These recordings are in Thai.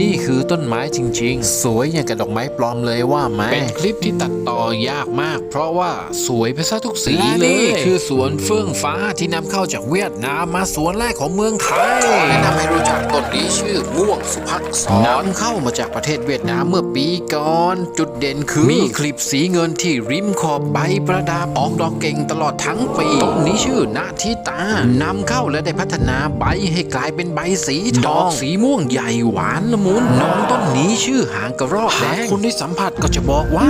นี่คือต้นไม้จริงๆ สวยอย่างกับดอกไม้ปลอมเลยว่าไหมเป็นคลิปที่ตัดต่อยากมาก เพราะว่าสวยไปซะทุกสีและเลนี่ยคือสวนเฟื่องฟ้าที่นำเข้าจากเวียดนามมาสวนแรกของเมืองไทยแนะนำให้รู้จักต้นนี้ชื่อม่วงสุภักษรนำเข้ามาจากประเทศเวียดนามเมื่อปีก่อน จุดเด่นคือ มีคลิปสีเงินที่ริมขอบใบประดับออกดอกเก่งตลอดทั้งปีต้นนี้ชื่อนาทิตานำเข้าและได้พัฒนาใบให้กลายเป็นใบสีทองดอกสีม่วงใหญ่หวานละมุนน้องต้นนี้ชื่อหางกระรอกแดงคุณได้สัมผัสก็จะบอกว่า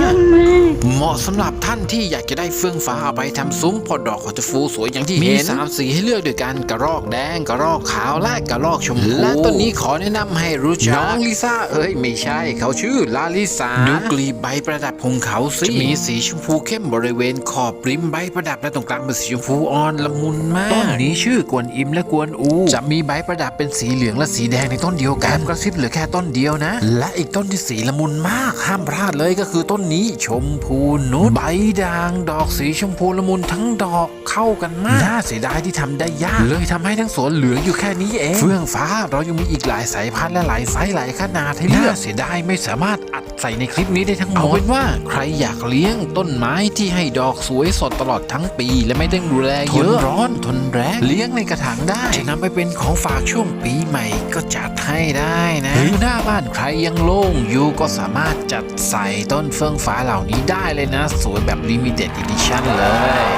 เหมาะสำหรับท่านที่อยากจะได้เฟื่องฟ้าเอาไปทำซุ้มพอดอกเขาจะฟูสวยอย่างที่เห็นมีสามสีให้เลือกด้วยกันกระรอกแดงกระรอกขาวและกระรอกชมพูและต้นนี้ขอแนะนำให้รู้จักน้องลิซ่าเอ้ยไม่ใช่ เขาชื่อลาลิซาดูกลีบใบประดับของเขาสิจะมีสีชมพูเข้มบริเวณขอบริมใบประดับและตรงกลางเป็นสีชมพูอ่อนละมุนมากต้นนี้ชื่อกวนอิมและกวนอู จะมีใบประดับเป็นสีเหลืองและสีแดงในต้นเดียวกันกระซิบเหลือแค่ต้นเดียวนะ และอีกต้นที่สีละมุนมากห้ามพลาดเลยก็คือต้นนี้ชมพูนุชใบด่างดอกสีชมพูละมุนทั้งดอกเข้ากันมากน่าเสียดายที่ทำได้ยาก เลยทำให้ทั้งสวนเหลืออยู่แค่นี้เอง เฟื่องฟ้าเรายังมีอีกหลายสายพันธุ์และหลายไซส์หลายขนาดให้เลือกเสียดายไม่สามารถอัดใส่ในคลิปนี้ได้ทั้งหมดเอาเป็นว่าใครอยากเลี้ยงต้นไม้ที่ให้ดอกสวยสดตลอดทั้งปี และไม่ต้องดูแลเยอะทนร้อนทนแรงเลี้ยงในกระถางได้จะนำไปเป็นของฝากช่วงปีใหม่ก็จัดให้ได้นะหรือหน้าบ้านใครยังโล่งอยู่ก็สามารถจัดใส่ต้นเฟื่องฟ้าเหล่านี้ได้ได้เลยนะ สวยแบบลิมิเต็ดอีดิชั่นเลย